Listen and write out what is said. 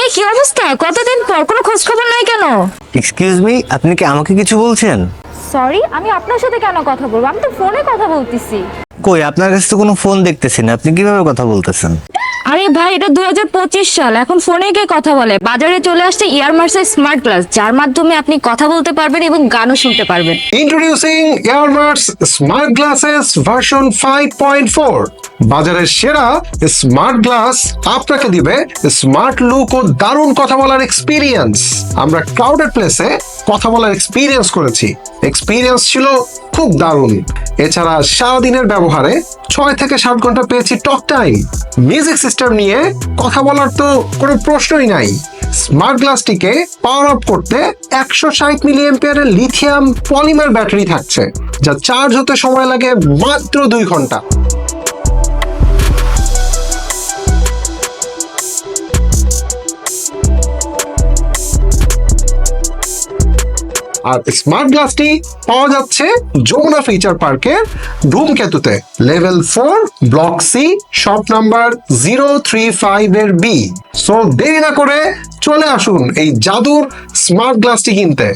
এই কি অবস্থা? কতদিন পর? কোনো খোঁজ খবর নাই কেন? এক্সকিউজ মি আপনি কি আমাকে কিছু বলছেন? সরি আমি আপনার সাথে কেন কথা বলব? আমি তো ফোনে কথা বলতেছি। কই আপনার কাছে তো কোনো ফোন দেখতেছি না। আপনি কীভাবে কথা বলতেছেন? আরে ভাই, এটা দুই সাল। এখন ফোনে কে কথা বলে? বাজারে চলে আসছে ইয়ারমার্সের স্মার্ট গ্লাস, যার মাধ্যমে আপনি কথা বলতে পারবেন এবং গানও শুনতে পারবেন। ইন্ট্রোডিউসিং এয়ারমার্স স্মার্ট গ্লাসেস ভার্সন 5.4 বাজারের সেরা স্মার্ট গ্লাস আপনাকে দিবে স্মার্ট লুক ও দারুণ কথা বলার এক্সপিরিয়েন্স আমরা ক্রাউডেড প্লেসে কথা বলার এক্সপিরিয়েন্স করেছি। এক্সপিরিয়েন্স ছিল খুব দারুণ। এছাড়া সারাদিনের ব্যবহারে ছয় থেকে সাত ঘণ্টা পেয়েছি টক টাইম মিউজিক সিস্টেম নিয়ে কথা বলার তো কোনো প্রশ্নই নাই। স্মার্ট গ্লাসটিকে পাওয়ার আপ করতে একশো ষাট মিলি পেয়ারের লিথিয়াম পলিমার ব্যাটারি থাকছে, যা চার্জ হতে সময় লাগে মাত্র দুই ঘণ্টা। আর স্মার্ট গ্লাসটি পাওয়া যাচ্ছে যমুনা ফিচার পার্কের ধূমকেতুতে। Level four block C shop number zero three five এর বি সো দেরি না করে চলে আসুন এই জাদুর স্মার্ট গ্লাসটি কিনতে।